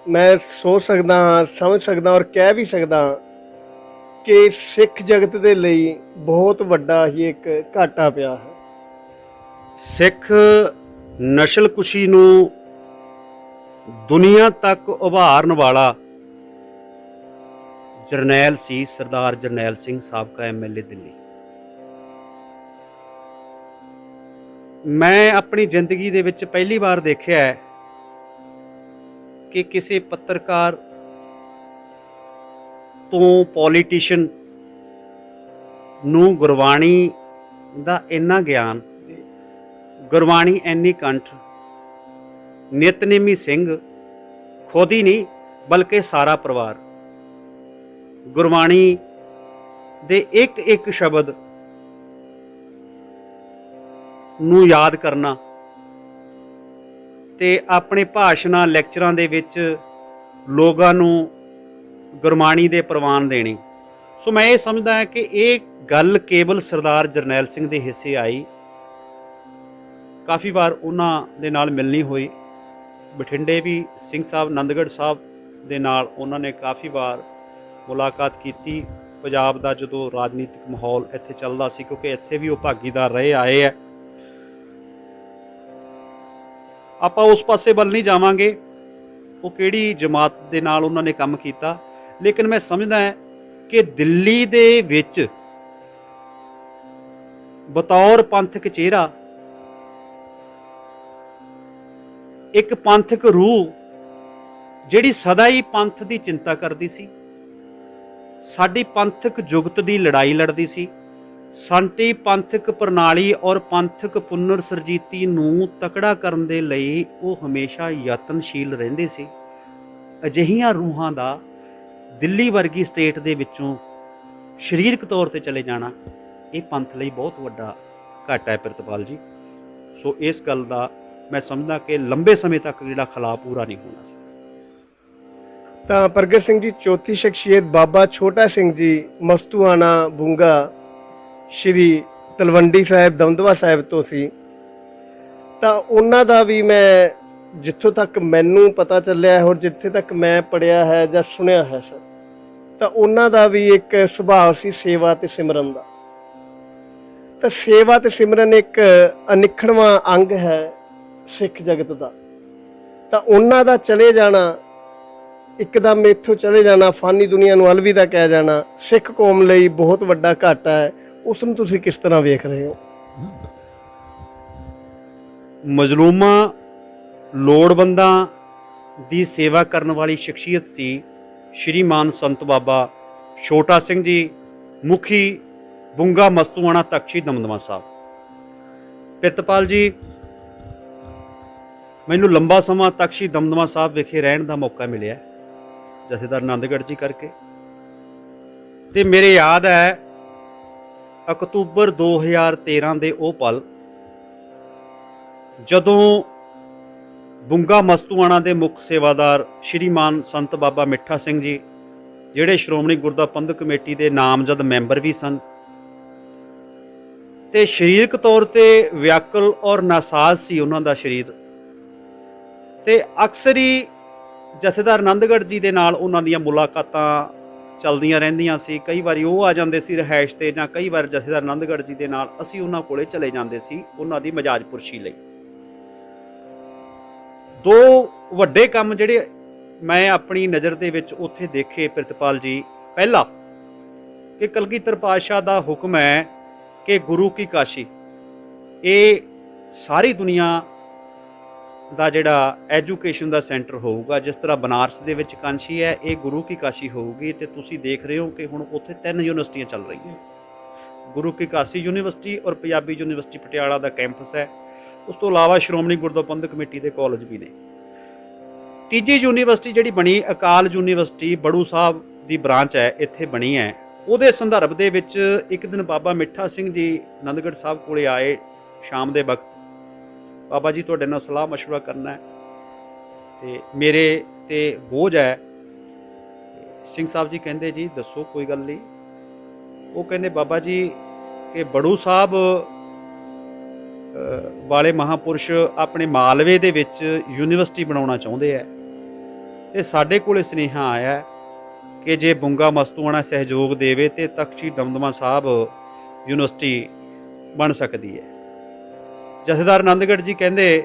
ਮੈਂ ਸੋਚ ਸਕਦਾ ਹਾਂ ਸਮਝ ਸਕਦਾ ਔਰ ਕਹਿ ਵੀ ਸਕਦਾ ਹਾਂ ਕਿ ਸਿੱਖ ਜਗਤ ਦੇ ਲਈ ਬਹੁਤ ਵੱਡਾ ਹੀ ਇੱਕ ਘਾਟਾ ਪਿਆ ਹੈ। ਸਿੱਖ ਨਸਲ ਕੁਸ਼ੀ ਨੂੰ ਦੁਨੀਆ ਤੱਕ ਉਭਾਰਨ ਵਾਲਾ ਜਰਨੈਲ ਸੀ ਸਰਦਾਰ ਜਰਨੈਲ ਸਿੰਘ ਸਾਬਕਾ ਐਮਐਲਏ ਦਿੱਲੀ। ਮੈਂ ਆਪਣੀ ਜ਼ਿੰਦਗੀ ਦੇ ਵਿੱਚ ਪਹਿਲੀ ਵਾਰ ਦੇਖਿਆ ਹੈ ਕਿ ਕਿਸੇ ਪੱਤਰਕਾਰ ਤੋਂ ਪੋਲੀਟੀਸ਼ੀਅਨ ਨੂੰ ਗੁਰਬਾਣੀ ਦਾ ਇੰਨਾ ਗਿਆਨ ਗੁਰਬਾਣੀ ਐਨੀ ਕੰਠ ਨਿਤਨੇਮੀ ਸਿੰਘ, ਖੁਦ ਹੀ ਨਹੀਂ, ਬਲਕਿ ਸਾਰਾ ਪਰਿਵਾਰ। ਗੁਰਬਾਣੀ ਦੇ ਇੱਕ ਇੱਕ ਸ਼ਬਦ ਨੂੰ ਯਾਦ ਕਰਨਾ ਤੇ ਆਪਣੇ ਭਾਸ਼ਣਾਂ, ਲੈਕਚਰਾਂ ਦੇ ਵਿੱਚ ਲੋਕਾਂ ਨੂੰ ਗੁਰਬਾਣੀ ਦੇ ਪ੍ਰਵਾਨ ਦੇਣੀ। ਸੋ ਮੈਂ ਇਹ ਸਮਝਦਾ ਹਾਂ ਕਿ ਇਹ ਗੱਲ ਕੇਵਲ ਸਰਦਾਰ ਜਰਨੈਲ ਸਿੰਘ ਦੇ ਹਿੱਸੇ ਆਈ। ਕਾਫੀ ਵਾਰ ਉਹਨਾਂ ਦੇ ਨਾਲ ਮਿਲਣੀ ਹੋਈ। ਬਠਿੰਡੇ ਵੀ ਸਿੰਘ ਸਾਹਿਬ, ਨੰਦਗੜ੍ਹ ਸਾਹਿਬ ਦੇ ਨਾਲ ਉਹਨਾਂ ਨੇ ਕਾਫੀ ਵਾਰ ਮੁਲਾਕਾਤ ਕੀਤੀ। ਪੰਜਾਬ ਦਾ ਜਦੋਂ ਰਾਜਨੀਤਿਕ ਮਾਹੌਲ ਇੱਥੇ ਚੱਲਦਾ ਸੀ, ਕਿਉਂਕਿ ਇੱਥੇ ਵੀ ਉਹ ਭਾਗੀਦਾਰ ਰਹੇ, ਆਏ ਹੈ। ਆਪਾਂ ਉਸ ਪਾਸੇ ਵੱਲ ਨਹੀਂ ਜਾਵਾਂਗੇ। ਉਹ ਕਿਹੜੀ ਜਮਾਤ ਦੇ ਨਾਲ ਉਹਨਾਂ ਨੇ ਕੰਮ ਕੀਤਾ? ਲੇਕਿਨ ਮੈਂ ਸਮਝਦਾ ਹਾਂ ਕਿ ਦਿੱਲੀ ਦੇ ਵਿੱਚ ਬਤੌਰ ਪੰਥਕ ਚਿਹਰਾ ਇੱਕ ਪੰਥਕ ਰੂਹ ਜਿਹੜੀ ਸਦਾ ਹੀ ਪੰਥ ਦੀ ਚਿੰਤਾ ਕਰਦੀ ਸੀ, ਸਾਡੀ ਪੰਥਕ ਜੁਗਤ ਦੀ ਲੜਾਈ ਲੜਦੀ ਸੀ, ਸਾਡੀ ਪੰਥਕ ਪ੍ਰਣਾਲੀ ਔਰ ਪੰਥਕ ਪੁਨਰ ਸਰਜੀਤੀ ਨੂੰ ਤਕੜਾ ਕਰਨ ਦੇ ਲਈ ਉਹ ਹਮੇਸ਼ਾ ਯਤਨਸ਼ੀਲ ਰਹਿੰਦੇ ਸੀ। ਅਜਿਹੀਆਂ ਰੂਹਾਂ ਦਾ ਦਿੱਲੀ ਵਰਗੀ ਸਟੇਟ ਦੇ ਵਿੱਚੋਂ ਸਰੀਰਕ ਤੌਰ ਤੇ ਚਲੇ ਜਾਣਾ ਇਹ ਪੰਥ ਲਈ ਬਹੁਤ ਵੱਡਾ ਘਾਟਾ ਹੈ ਪ੍ਰਿਤਪਾਲ ਜੀ। ਸੋ ਇਸ ਗੱਲ ਦਾ ਮੈਂ ਸਮਝਦਾ ਕਿ ਲੰਬੇ ਸਮੇਂ ਤੱਕ ਜਿਹੜਾ ਖਲਾ ਪੂਰਾ ਨਹੀਂ ਹੋਣਾ ਤਾਂ ਪ੍ਰਗਟ ਸਿੰਘ ਜੀ, ਚੌਥੀ ਸ਼ਖਸੀਅਤ ਬਾਬਾ ਛੋਟਾ ਸਿੰਘ ਜੀ, ਮਸਤੂਆਣਾ ਬੁੰਗਾ ਸ਼੍ਰੀ ਤਲਵੰਡੀ ਸਾਹਿਬ, ਦਮਦਮਾ ਸਾਹਿਬ ਤੋਂ ਸੀ। ਤਾਂ ਉਹਨਾਂ ਦਾ ਵੀ ਮੈਂ ਜਿੱਥੋਂ ਤੱਕ ਮੈਨੂੰ ਪਤਾ ਚੱਲਿਆ ਹੈ ਔਰ ਜਿੱਥੇ ਤੱਕ ਮੈਂ ਪੜਿਆ ਹੈ ਜਾਂ ਸੁਣਿਆ ਹੈ ਸਰ, ਤਾਂ ਉਹਨਾਂ ਦਾ ਵੀ ਇੱਕ ਸੁਭਾਅ ਸੀ ਸੇਵਾ ਤੇ ਸਿਮਰਨ ਦਾ। ਤਾਂ ਸੇਵਾ ਤੇ ਸਿਮਰਨ ਇੱਕ ਅਨਿਖੜਵਾਂ ਅੰਗ ਹੈ। ਸਿੱਖ ਜਗਤ ਦਾ। ਤਾਂ ਉਹਨਾਂ ਦਾ ਚਲੇ ਜਾਣਾ, ਇੱਕਦਮ ਇੱਥੋਂ ਚਲੇ ਜਾਣਾ, ਫਾਨੀ ਦੁਨੀਆ ਨੂੰ ਅਲਵਿਦਾ ਕਹਿ ਜਾਣਾ, ਸਿੱਖ ਕੌਮ ਲਈ ਬਹੁਤ ਵੱਡਾ ਘਾਟਾ ਹੈ। ਉਸ ਨੂੰ ਤੁਸੀਂ ਕਿਸ ਤਰ੍ਹਾਂ ਵੇਖ ਰਹੇ ਹੋ? ਮਜ਼ਲੂਮਾਂ, ਲੋੜਵੰਦਾਂ ਦੀ ਸੇਵਾ ਕਰਨ ਵਾਲੀ ਸ਼ਖਸੀਅਤ ਸੀ ਸ਼੍ਰੀਮਾਨ ਸੰਤ ਬਾਬਾ ਛੋਟਾ ਸਿੰਘ ਜੀ, ਮੁਖੀ ਬੁੰਗਾ ਮਸਤੂਆਣਾ ਤਖਸ਼ੀ ਦਮਦਮਾ ਸਾਹਿਬ। ਪਿਤਪਾਲ ਜੀ ਮੈਨੂੰ ਲੰਬਾ ਸਮਾਂ ਤੱਕ ਸ਼੍ਰੀ ਦਮਦਮਾ ਸਾਹਿਬ ਵਿਖੇ ਰਹਿਣ ਦਾ ਮੌਕਾ ਮਿਲਿਆ ਜਥੇਦਾਰ ਆਨੰਦਗੜ੍ਹ ਜੀ ਕਰਕੇ। ਤੇ ਮੇਰੇ ਯਾਦ ਹੈ, ਅਕਤੂਬਰ 2013 ਦੇ ਉਹ ਪਲ, ਜਦੋਂ ਬੁੰਗਾ ਮਸਤੂਆਣਾ ਦੇ ਮੁੱਖ ਸੇਵਾਦਾਰ ਸ਼੍ਰੀਮਾਨ ਸੰਤ ਬਾਬਾ ਮਿੱਠਾ ਸਿੰਘ ਜੀ, ਜਿਹੜੇ ਸ਼੍ਰੋਮਣੀ ਗੁਰਦਾ ਪੰਥਕ ਕਮੇਟੀ ਦੇ ਨਾਮਜ਼ਦ ਮੈਂਬਰ ਵੀ ਸਨ, ਤੇ ਸਰੀਰਕ ਤੌਰ ਤੇ ਵਿਆਕਲ ਔਰ ਨਾਸਾਜ਼ ਸੀ ਉਹਨਾਂ ਦਾ ਸਰੀਰ। ਤੇ ਅਕਸਰ ਹੀ ਜਥੇਦਾਰ ਆਨੰਦਗੜ੍ਹ ਜੀ ਦੇ ਨਾਲ ਉਹਨਾਂ ਦੀਆਂ ਮੁਲਾਕਾਤਾਂ ਚੱਲਦੀਆਂ ਰਹਿੰਦੀਆਂ ਸੀ। ਕਈ ਵਾਰੀ ਉਹ ਆ ਜਾਂਦੇ ਸੀ ਰਹਿائش ਤੇ ਜਾਂ ਕਈ ਵਾਰ ਜਥੇਦਾਰ ਆਨੰਦਗੜ੍ਹ ਜੀ ਦੇ ਨਾਲ ਅਸੀਂ ਉਹਨਾਂ ਕੋਲੇ ਚਲੇ ਜਾਂਦੇ ਸੀ ਉਹਨਾਂ ਦੀ ਮਜਾਜਪੁਰਸ਼ੀ ਲਈ। ਦੋ ਵੱਡੇ ਕੰਮ ਜਿਹੜੇ ਮੈਂ ਆਪਣੀ ਨਜ਼ਰ ਦੇ ਵਿੱਚ ਉੱਥੇ ਦੇਖੇ ਪ੍ਰਿਤਪਾਲ ਜੀ। ਪਹਿਲਾ, ਕਿ ਕਲਗੀਧਰ ਪਾਤਸ਼ਾਹ ਦਾ ਹੁਕਮ ਹੈ ਕਿ ਗੁਰੂ ਕੀ ਕਾਸ਼ੀ, ਇਹ ਸਾਰੀ ਦੁਨੀਆ ਦਾ ਜਿਹੜਾ ਐਜੂਕੇਸ਼ਨ ਦਾ ਸੈਂਟਰ ਹੋਊਗਾ, ਜਿਸ ਤਰ੍ਹਾਂ ਬਨਾਰਸ ਦੇ ਵਿੱਚ ਕਾਂਸ਼ੀ ਹੈ, ਇਹ ਗੁਰੂ ਕੀ ਕਾਸ਼ੀ ਹੋਊਗੀ ਤੇ ਤੁਸੀਂ ਦੇਖ ਰਹੇ ਹੋ ਕਿ ਹੁਣ ਉੱਥੇ ਤਿੰਨ ਯੂਨੀਵਰਸਿਟੀਆਂ ਚੱਲ ਰਹੀਆਂ। ਗੁਰੂ ਕੀ ਕਾਸ਼ੀ ਯੂਨੀਵਰਸਿਟੀ ਔਰ ਪੰਜਾਬੀ ਯੂਨੀਵਰਸਿਟੀ ਪਟਿਆਲਾ ਦਾ ਕੈਂਪਸ ਹੈ। ਉਸ ਤੋਂ ਇਲਾਵਾ ਸ਼੍ਰੋਮਣੀ ਗੁਰਦੁਆਰਾ ਪ੍ਰਬੰਧਕ ਕਮੇਟੀ ਦੇ ਕਾਲਜ ਵੀ ਨੇ। ਤੀਜੀ ਯੂਨੀਵਰਸਿਟੀ ਜਿਹੜੀ ਬਣੀ, ਅਕਾਲ ਯੂਨੀਵਰਸਿਟੀ, ਬੜੂ ਸਾਹਿਬ ਦੀ ਬ੍ਰਾਂਚ ਹੈ, ਇੱਥੇ ਬਣੀ ਹੈ। ਉਹਦੇ ਸੰਦਰਭ ਦੇ ਵਿੱਚ ਇੱਕ ਦਿਨ ਬਾਬਾ ਮਿੱਠਾ ਸਿੰਘ ਜੀ ਆਨੰਦਗੜ੍ਹ ਸਾਹਿਬ ਕੋਲੇ ਆਏ, ਸ਼ਾਮ ਦੇ ਵਕਤ। ਬਾਬਾ ਜੀ ਤੁਹਾਡੇ ਨਾਲ ਸਲਾਹ مشورہ ਕਰਨਾ ਹੈ ਤੇ ਮੇਰੇ ਤੇ ਬੋਝ ਹੈ ਸਿੰਘ ਸਾਹਿਬ ਜੀ ਕਹਿੰਦੇ ਜੀ ਦੱਸੋ ਕੋਈ ਗੱਲ ਨਹੀਂ ਉਹ ਕਹਿੰਦੇ ਬਾਬਾ ਜੀ ਕਿ ਬੜੂ ਸਾਹਿਬ ਅ, ਵਾਲੇ ਮਹਾਪੁਰਸ਼ ਆਪਣੇ ਮਾਲਵੇ ਦੇ ਵਿੱਚ ਯੂਨੀਵਰਸਿਟੀ ਬਣਾਉਣਾ ਚਾਹੁੰਦੇ ਆ ਤੇ ਸਾਡੇ ਕੋਲੇ ਸੁਨੇਹਾ ਆਇਆ ਹੈ ਕਿ ਜੇ ਬੁੰਗਾ ਮਸਤੂਆਣਾ ਸਹਿਯੋਗ ਦੇਵੇ ਤੇ ਤਖਤ ਸ੍ਰੀ ਦਮਦਮਾ ਸਾਹਿਬ ਯੂਨੀਵਰਸਿਟੀ ਬਣ ਸਕਦੀ ਹੈ ਜਥੇਦਾਰ ਆਨੰਦਗੜ੍ਹ ਜੀ ਕਹਿੰਦੇ,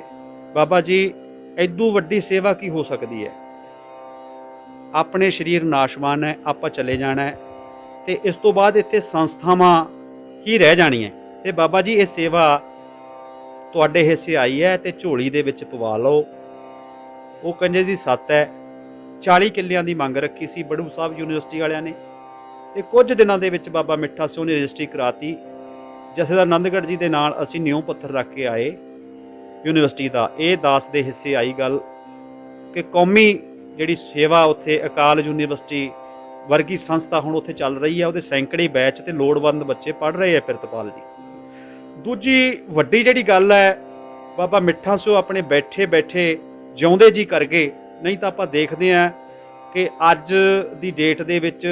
ਬਾਬਾ ਜੀ ਐਦੂ ਵੱਡੀ ਸੇਵਾ ਕੀ ਹੋ ਸਕਦੀ ਹੈ? ਆਪਣੇ ਸਰੀਰ ਨਾਸ਼ਵਾਨ ਹੈ, ਆਪਾਂ ਚਲੇ ਜਾਣਾ ਹੈ, ਤੇ ਇਸ ਤੋਂ ਬਾਅਦ ਇੱਥੇ ਸੰਸਥਾਵਾਂ ਹੀ ਰਹਿ ਜਾਣੀਆਂ? ਤੇ ਬਾਬਾ ਜੀ, ਇਹ ਸੇਵਾ ਤੁਹਾਡੇ ਹਿੱਸੇ ਆਈ ਹੈ ਤੇ ਝੋਲੀ ਦੇ ਵਿੱਚ ਪਵਾ ਲਓ। ਉਹ ਕੰਜੇ ਦੀ ਸੱਤ ਹੈ। 40 ਕਿੱਲਿਆਂ ਦੀ ਮੰਗ ਰੱਖੀ ਸੀ ਬੜੂ ਸਾਹਿਬ ਯੂਨੀਵਰਸਿਟੀ ਵਾਲਿਆਂ ਨੇ। ਤੇ ਕੁਝ ਦਿਨਾਂ ਦੇ ਵਿੱਚ ਬਾਬਾ ਮਿੱਠਾ ਸਿੰਘ ਨੇ ਰਜਿਸਟਰੀ ਕਰਾਤੀ। ਜਥੇਦਾਰ ਆਨੰਦਗੜ੍ਹ ਜੀ ਦੇ ਨਾਲ ਅਸੀਂ ਨਿਉ ਪੱਥਰ ਰੱਖ ਕੇ ਆਏ ਯੂਨੀਵਰਸਿਟੀ ਦਾ। ਇਹ ਦਾਸ ਦੇ ਹਿੱਸੇ ਆਈ ਗੱਲ ਕਿ ਕੌਮੀ ਜਿਹੜੀ ਸੇਵਾ ਉੱਥੇ ਅਕਾਲ ਯੂਨੀਵਰਸਿਟੀ ਵਰਗੀ ਸੰਸਥਾ ਹੁਣ ਉੱਥੇ ਚੱਲ ਰਹੀ ਹੈ, ਉਹਦੇ ਸੈਂਕੜੇ ਬੈਚ ਤੇ ਲੋੜਵੰਦ ਬੱਚੇ ਪੜ ਰਹੇ ਆ ਪ੍ਰਿਤਪਾਲ ਜੀ। ਦੂਜੀ ਵੱਡੀ ਜਿਹੜੀ ਗੱਲ ਹੈ, ਬਾਬਾ ਮਿੱਠਾ ਸੋ ਆਪਣੇ ਬੈਠੇ ਬੈਠੇ ਜਿਉਂਦੇ ਜੀ ਕਰ ਗਏ। ਨਹੀਂ ਤਾਂ ਆਪਾਂ ਦੇਖਦੇ ਆ ਕਿ ਅੱਜ ਦੀ ਡੇਟ ਦੇ ਵਿੱਚ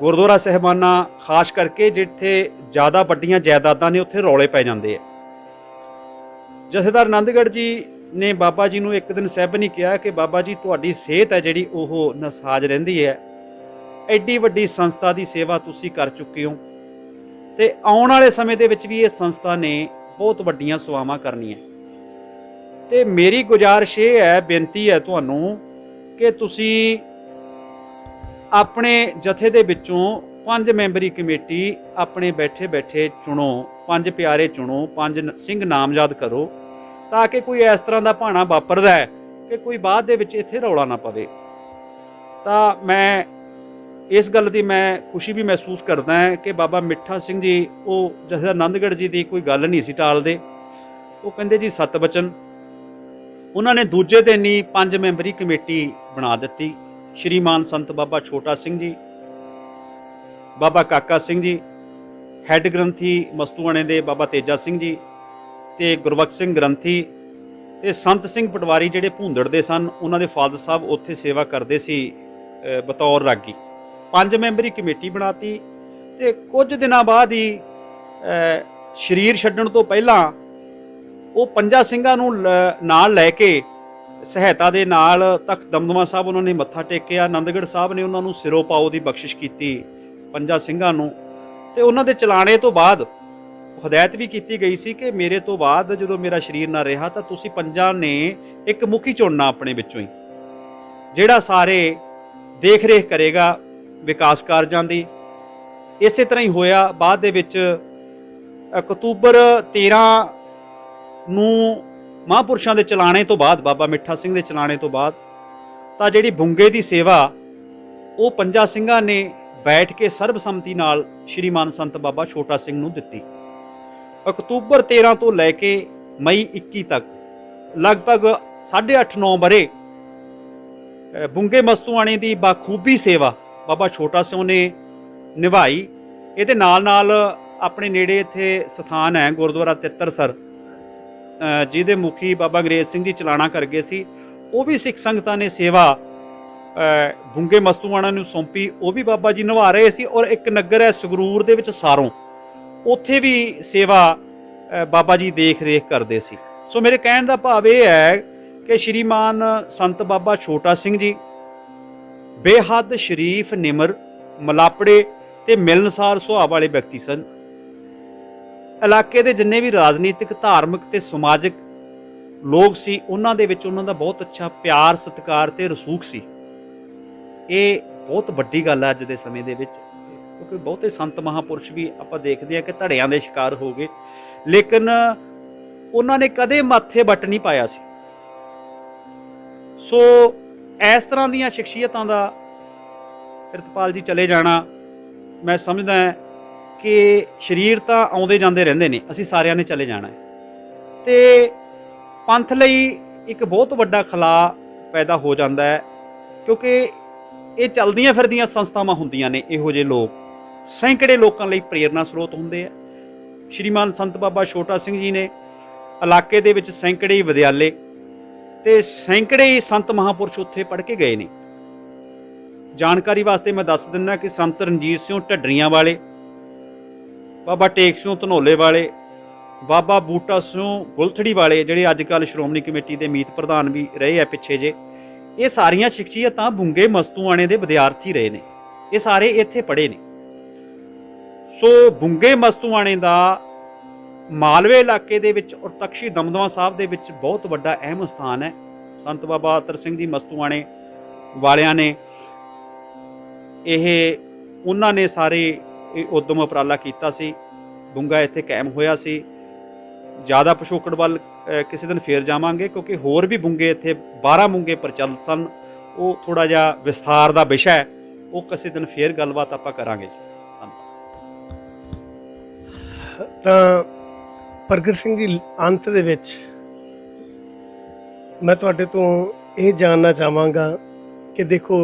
ਗੁਰਦੁਆਰਾ ਸਹਿਬਾਨਾ, ਖਾਸ ਕਰਕੇ ਜਿੱਥੇ ਜ਼ਿਆਦਾ ਵੱਡੀਆਂ ਜਾਇਦਾਦਾਂ ਨੇ, ਉੱਥੇ ਰੌਲੇ ਪੈ ਜਾਂਦੇ ਆ। ਜਥੇਦਾਰ ਆਨੰਦਗੜ੍ਹ ਜੀ ਨੇ ਬਾਬਾ ਜੀ ਨੂੰ ਇੱਕ ਦਿਨ ਸਹਿਬ ਨਹੀਂ ਕਿਹਾ ਕਿ ਬਾਬਾ ਜੀ, ਤੁਹਾਡੀ ਸਿਹਤ ਹੈ ਜਿਹੜੀ, ਉਹ ਨਸਾਜ ਰਹਿੰਦੀ ਹੈ। ਐਡੀ ਵੱਡੀ ਸੰਸਥਾ ਦੀ ਸੇਵਾ ਤੁਸੀਂ ਕਰ ਚੁੱਕੇ ਹੋ। ਤੇ ਆਉਣ ਵਾਲੇ ਸਮੇਂ ਦੇ ਵਿੱਚ ਵੀ ਇਹ ਸੰਸਥਾ ਨੇ ਬਹੁਤ ਵੱਡੀਆਂ ਸੇਵਾਵਾਂ ਕਰਨੀਆਂ। ਤੇ ਮੇਰੀ ਗੁਜ਼ਾਰਿਸ਼ ਇਹ ਹੈ, ਬੇਨਤੀ ਹੈ ਤੁਹਾਨੂੰ ਕਿ ਤੁਸੀਂ ਆਪਣੇ ਜਥੇ ਦੇ ਵਿੱਚੋਂ ਪੰਜ ਮੈਂਬਰੀ ਕਮੇਟੀ ਆਪਣੇ ਬੈਠੇ ਬੈਠੇ ਚੁਣੋ, ਪੰਜ ਪਿਆਰੇ ਚੁਣੋ, ਪੰਜ ਸਿੰਘ ਨਾਮਜ਼ਦ ਕਰੋ, ਤਾਂ ਕਿ ਕੋਈ ਇਸ ਤਰ੍ਹਾਂ ਦਾ ਭਾਣਾ ਵਾਪਰਦਾ ਹੈ ਕਿ ਕੋਈ ਬਾਅਦ ਦੇ ਵਿੱਚ ਇੱਥੇ ਰੌਲਾ ਨਾ ਪਵੇ। ਤਾਂ ਮੈਂ ਇਸ ਗੱਲ ਦੀ ਮੈਂ ਖੁਸ਼ੀ ਵੀ ਮਹਿਸੂਸ ਕਰਦਾ ਹਾਂ ਕਿ ਬਾਬਾ ਮਿੱਠਾ ਸਿੰਘ ਜੀ, ਉਹ ਜਥੇਦਾਰ ਆਨੰਦਗੜ੍ਹ ਜੀ ਦੀ ਕੋਈ ਗੱਲ ਨਹੀਂ ਸੀ ਟਾਲਦੇ। ਉਹ ਕਹਿੰਦੇ ਜੀ, ਸਤ ਬਚਨ ਉਹਨਾਂ ਨੇ ਦੂਜੇ ਦਿਨ ਹੀ ਪੰਜ ਮੈਂਬਰੀ ਕਮੇਟੀ ਬਣਾ ਦਿੱਤੀ। ਸ਼੍ਰੀਮਾਨ ਸੰਤ ਬਾਬਾ ਛੋਟਾ ਸਿੰਘ ਜੀ, ਬਾਬਾ ਕਾਕਾ ਸਿੰਘ ਜੀ, ਹੈੱਡ ਗ੍ਰੰਥੀ ਮਸਤੂਆਣੇ ਦੇ ਬਾਬਾ ਤੇਜਾ ਸਿੰਘ ਜੀ ਤੇ ਗੁਰਬਖਸ਼ ਸਿੰਘ ਗ੍ਰੰਥੀ ਤੇ ਸੰਤ ਸਿੰਘ ਪਟਵਾਰੀ ਜਿਹੜੇ ਭੂੰਦੜ ਦੇ ਸਨ, ਉਹਨਾਂ ਦੇ ਫਾਦਰ ਸਾਹਿਬ ਉੱਥੇ ਸੇਵਾ ਕਰਦੇ ਸੀ ਬਤੌਰ ਰਾਗੀ। ਪੰਜ ਮੈਂਬਰੀ ਕਮੇਟੀ ਬਣਾਤੀ ਤੇ ਕੁਝ ਦਿਨਾਂ ਬਾਅਦ ਹੀ ਸਰੀਰ ਛੱਡਣ ਤੋਂ ਪਹਿਲਾਂ ਉਹ ਪੰਜਾਂ ਸਿੰਘਾਂ ਨੂੰ ਲ- ਨਾਲ ਲੈ ਕੇ ਸਹਾਇਤਾ ਦੇ ਨਾਲ ਤਖਤ ਦਮਦਮਾ ਸਾਹਿਬ ਉਹਨਾਂ ਨੇ ਮੱਥਾ ਟੇਕਿਆ ਆਨੰਦਗੜ੍ਹ ਸਾਹਿਬ ਨੇ ਉਹਨਾਂ ਨੂੰ ਸਿਰੋਂ ਪਾਓ ਦੀ ਬਖਸ਼ਿਸ਼ ਕੀਤੀ, ਪੰਜਾਂ ਸਿੰਘਾਂ ਨੂੰ। ਤੇ ਉਹਨਾਂ ਦੇ ਚਲਾਣੇ ਤੋਂ ਬਾਅਦ ਹਦਾਇਤ ਵੀ ਕੀਤੀ ਗਈ ਸੀ ਕਿ ਮੇਰੇ ਤੋਂ ਬਾਅਦ ਜਦੋਂ ਮੇਰਾ ਸਰੀਰ ਨਾ ਰਿਹਾ ਤਾਂ ਤੁਸੀਂ ਪੰਜਾਂ ਨੇ ਇੱਕ ਮੁਖੀ ਚੁਣਨਾ ਆਪਣੇ ਵਿੱਚੋਂ ਹੀ। ਜਿਹੜਾ ਸਾਰੇ ਦੇਖ ਰੇਖ ਕਰੇਗਾ ਵਿਕਾਸ ਕਾਰਜਾਂ ਦੀ। ਇਸੇ ਤਰ੍ਹਾਂ ਹੀ ਹੋਇਆ, ਬਾਅਦ ਦੇ ਵਿੱਚ ਅਕਤੂਬਰ 13 ਨੂੰ ਮਹਾਂਪੁਰਸ਼ਾਂ ਦੇ ਚਲਾਣੇ ਤੋਂ ਬਾਅਦ ਬਾਬਾ ਮਿੱਠਾ ਸਿੰਘ ਦੇ ਚਲਾਣੇ ਤੋਂ ਬਾਅਦ ਤਾਂ ਜਿਹੜੀ ਬੁੰਗੇ ਦੀ ਸੇਵਾ ਉਹ ਪੰਜਾਂ ਸਿੰਘਾਂ ਨੇ ਬੈਠ ਕੇ ਸਰਬਸੰਮਤੀ ਨਾਲ ਸ਼੍ਰੀਮਾਨ ਸੰਤ ਬਾਬਾ ਛੋਟਾ ਸਿੰਘ ਨੂੰ ਦਿੱਤੀ। ਅਕਤੂਬਰ 13 ਤੋਂ ਲੈ ਕੇ ਮਈ 21 ਤੱਕ ਲਗਭਗ 8.5 9 ਬਰੇ ਅ, ਬੁੰਗੇ ਮਸਤੂਆਣੀ ਦੀ ਬਾਖੂਬੀ ਸੇਵਾ ਬਾਬਾ ਛੋਟਾ ਸਿੰਘ ਨੇ ਨਿਭਾਈ। ਇਹਦੇ ਨਾਲ ਨਾਲ ਆਪਣੇ ਨੇੜੇ ਇੱਥੇ ਸਥਾਨ ਹੈ ਗੁਰਦੁਆਰਾ ਤਿੱਤਰਸਰ ਅ, ਜਿਹਦੇ ਮੁਖੀ ਬਾਬਾ ਅੰਗਰੇਜ਼ ਸਿੰਘ ਜੀ ਚਲਾਣਾ ਕਰ ਗਏ ਸੀ ਉਹ ਵੀ ਸਿੱਖ ਸੰਗਤਾਂ ਨੇ ਸੇਵਾ ਅ, ਬੁੰਗੇ ਮਸਤੂਆਣਾ ਨੂੰ ਸੌਂਪੀ ਉਹ ਵੀ ਬਾਬਾ ਜੀ ਨਿਭਾ ਰਹੇ ਸੀ ਔਰ ਇੱਕ ਨਗਰ ਹੈ ਸੰਗਰੂਰ ਦੇ ਵਿੱਚ ਸਾਰੋਂ। ਉੱਥੇ ਵੀ ਸੇਵਾ ਬਾਬਾ ਜੀ ਦੇਖ ਰੇਖ ਕਰਦੇ ਸੀ। ਸੋ ਮੇਰੇ ਕਹਿਣ ਦਾ ਭਾਵ ਇਹ ਹੈ ਕਿ ਸ਼੍ਰੀਮਾਨ ਸੰਤ ਬਾਬਾ ਛੋਟਾ ਸਿੰਘ ਜੀ ਬੇਹੱਦ ਸ਼ਰੀਫ ਨਿਮਰ ਮਲਾਪੜੇ ਤੇ ਮਿਲਨਸਾਰ ਸੁਭਾਅ ਵਾਲੇ ਵਿਅਕਤੀ ਸਨ। ਇਲਾਕੇ ਦੇ ਜਿੰਨੇ ਵੀ ਰਾਜਨੀਤਿਕ, ਧਾਰਮਿਕ ਤੇ ਸਮਾਜਿਕ ਲੋਕ ਸੀ, ਉਹਨਾਂ ਦੇ ਵਿੱਚ ਉਹਨਾਂ ਦਾ ਬਹੁਤ ਅੱਛਾ ਪਿਆਰ, ਸਤਿਕਾਰ ਤੇ ਰਸੂਖ ਸੀ। ਇਹ ਬਹੁਤ ਵੱਡੀ ਗੱਲ ਹੈ ਅੱਜ ਦੇ ਸਮੇਂ ਦੇ ਵਿੱਚ। ਕਿਉਂਕਿ ਬਹੁਤੇ ਸੰਤ ਮਹਾਪੁਰਸ਼ ਵੀ ਆਪਾਂ ਦੇਖਦੇ ਆ ਕਿ ਧੜਿਆਂ ਦੇ ਸ਼ਿਕਾਰ ਹੋ ਗਏ। ਲੇਕਿਨ ਉਹਨਾਂ ਨੇ ਕਦੇ ਮਾਥੇ ਵੱਟ ਨਹੀਂ ਪਾਇਆ ਸੀ। ਸੋ ਇਸ ਤਰ੍ਹਾਂ ਦੀਆਂ ਸ਼ਖਸੀਅਤਾਂ ਦਾ ਪ੍ਰਿਤਪਾਲ ਜੀ ਚਲੇ ਜਾਣਾ, ਮੈਂ ਸਮਝਦਾ ਹਾਂ ਕਿ ਸ਼ਰੀਰ ਤਾਂ ਆਉਂਦੇ ਜਾਂਦੇ ਰਹਿੰਦੇ ਨੇ, ਅਸੀਂ ਸਾਰਿਆਂ ਨੇ ਚਲੇ ਜਾਣਾ ਹੈ। ਤੇ ਪੰਥ ਲਈ ਇੱਕ ਬਹੁਤ ਵੱਡਾ ਖਲਾ ਪੈਦਾ ਹੋ ਜਾਂਦਾ ਹੈ, ਕਿਉਂਕਿ ਇਹ ਚਲਦੀਆਂ ਫਿਰਦੀਆਂ ਸੰਸਥਾਵਾਂ ਹੁੰਦੀਆਂ ਨੇ, ਇਹੋ ਜਿਹੇ ਲੋਕ। ਸੈਂਕੜੇ ਲੋਕਾਂ ਲਈ ਪ੍ਰੇਰਨਾ ਸਰੋਤ ਹੁੰਦੇ ਆ। ਸ਼੍ਰੀਮਾਨ ਸੰਤ ਬਾਬਾ ਛੋਟਾ ਸਿੰਘ ਜੀ ਨੇ ਇਲਾਕੇ ਦੇ ਵਿੱਚ ਸੈਂਕੜੇ ਹੀ ਵਿਦਿਆਲੇ ਤੇ ਸੈਂਕੜੇ ਹੀ ਸੰਤ ਮਹਾਪੁਰਸ਼ ਉੱਥੇ ਪੜ੍ਹ ਕੇ ਗਏ ਨੇ। ਜਾਣਕਾਰੀ ਵਾਸਤੇ ਮੈਂ ਦੱਸ ਦਿੰਦਾ ਕਿ ਸੰਤ ਰਣਜੀਤ ਸਿੰਘ ਢੱਡਰੀਆਂ ਵਾਲੇ ਬਾਬਾ ਟੇਕ ਸਿੰਘ ਧਨੋਲੇ ਵਾਲੇ, ਬਾਬਾ ਬੂਟਾ ਸਿੰਘ ਗੁਲਥੜੀ ਵਾਲੇ ਜਿਹੜੇ ਅੱਜ ਕੱਲ ਸ਼੍ਰੋਮਣੀ ਕਮੇਟੀ ਦੇ ਮੀਤ ਪ੍ਰਧਾਨ ਵੀ ਰਹੇ ਆ ਪਿੱਛੇ ਜੇ, ਇਹ ਸਾਰੀਆਂ ਸ਼ਖਸੀਅਤਾਂ ਬੁੰਗੇ ਮਸਤੂਆਣੇ ਦੇ ਵਿਦਿਆਰਥੀ ਰਹੇ ਨੇ, ਇਹ ਸਾਰੇ ਇੱਥੇ ਪੜ੍ਹੇ ਨੇ। ਸੋ ਬੁੰਗੇ ਮਸਤੂਆਣੇ ਦਾ ਮਾਲਵੇ ਇਲਾਕੇ ਦੇ ਵਿੱਚ ਔਰ ਤਕਸ਼ੀ ਦਮਦਮਾ ਸਾਹਿਬ ਦੇ ਵਿੱਚ ਬਹੁਤ ਵੱਡਾ ਅਹਿਮ ਸਥਾਨ ਹੈ, ਸੰਤ ਬਾਬਾ ਅਤਰ ਸਿੰਘ ਜੀ ਮਸਤੂਆਣੇ ਵਾਲਿਆਂ ਨੇ, ਇਹ ਉਹਨਾਂ ਨੇ ਸਾਰੇ ਇਹ ਉਦਮ ਉਪਰਾਲਾ ਕੀਤਾ ਸੀ। ਬੁੰਗਾ ਇੱਥੇ ਕਾਇਮ ਹੋਇਆ ਸੀ। ਜ਼ਿਆਦਾ ਪਿਛੋਕੜ ਵੱਲ ਕਿਸੇ ਦਿਨ ਫੇਰ ਜਾਵਾਂਗੇ ਕਿਉਂਕਿ ਹੋਰ ਵੀ ਬੁੰਗੇ ਇੱਥੇ 12 ਬੁੰਗੇ ਪ੍ਰਚਲਿਤ ਸਨ। ਉਹ ਥੋੜਾ ਜਿਹਾ ਵਿਸਥਾਰ ਦਾ ਵਿਸ਼ਾ ਹੈ। ਉਹ ਕਿਸੇ ਦਿਨ ਫੇਰ ਗੱਲਬਾਤ ਆਪਾਂ ਕਰਾਂਗੇ ਤਾਂ ਪ੍ਰਗਟ ਸਿੰਘ ਜੀ, ਅੰਤ ਦੇ ਵਿੱਚ ਮੈਂ ਤੁਹਾਡੇ ਤੋਂ ਇਹ ਜਾਣਨਾ ਚਾਹਾਂਗਾ ਕਿ ਦੇਖੋ,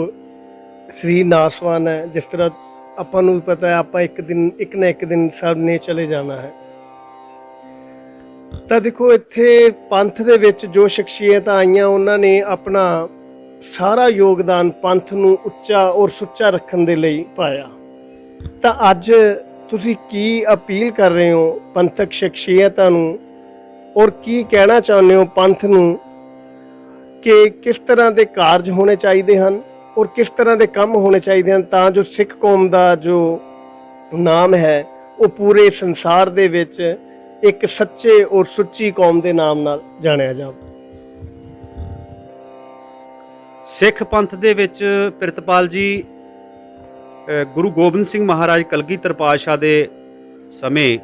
ਸ੍ਰੀ ਨਾਸਵਾਨ ਹੈ, ਜਿਸ ਤਰ੍ਹਾਂ ਆਪਾਂ ਨੂੰ ਵੀ ਪਤਾ ਹੈ, ਆਪਾਂ ਇੱਕ ਦਿਨ, ਇੱਕ ਨਾ ਇੱਕ ਦਿਨ ਸਭ ਨੇ ਚਲੇ ਜਾਣਾ ਹੈ। ਤਾਂ ਦੇਖੋ, ਇੱਥੇ ਪੰਥ ਦੇ ਵਿੱਚ ਜੋ ਸ਼ਖਸੀਅਤਾਂ ਆਈਆਂ, ਉਹਨਾਂ ਨੇ ਆਪਣਾ ਸਾਰਾ ਯੋਗਦਾਨ ਪੰਥ ਨੂੰ ਉੱਚਾ ਔਰ ਸੁੱਚਾ ਰੱਖਣ ਦੇ ਲਈ ਪਾਇਆ। ਤਾਂ ਅੱਜ ਤੁਸੀਂ ਕੀ ਅਪੀਲ ਕਰ ਰਹੇ ਹੋ ਪੰਥਕ ਸ਼ਖਸੀਅਤਾਂ ਨੂੰ? ਔਰ ਕੀ ਕਹਿਣਾ ਚਾਹੁੰਦੇ ਹੋ ਪੰਥ ਨੂੰ? ਕਿ ਕਿਸ ਤਰ੍ਹਾਂ ਦੇ ਕਾਰਜ ਹੋਣੇ ਚਾਹੀਦੇ ਹਨ? ਔਰ ਕਿਸ ਤਰ੍ਹਾਂ ਦੇ ਕੰਮ ਹੋਣੇ ਚਾਹੀਦੇ ਹਨ ਤਾਂ ਜੋ ਸਿੱਖ ਕੌਮ ਦਾ ਜੋ ਨਾਮ ਹੈ, ਉਹ ਪੂਰੇ ਸੰਸਾਰ ਦੇ ਵਿੱਚ ਇੱਕ ਸੱਚੇ ਔਰ ਸੁੱਚੀ ਕੌਮ ਦੇ ਨਾਮ ਨਾਲ ਜਾਣਿਆ ਜਾਵੇ। ਸਿੱਖ ਪੰਥ ਦੇ ਵਿੱਚ ਪ੍ਰਿਤਪਾਲ ਜੀ ਗੁਰੂ ਗੋਬਿੰਦ ਸਿੰਘ ਮਹਾਰਾਜ ਕਲਗੀਧਰ ਪਾਤਸ਼ਾਹ ਦੇ ਸਮੇਂ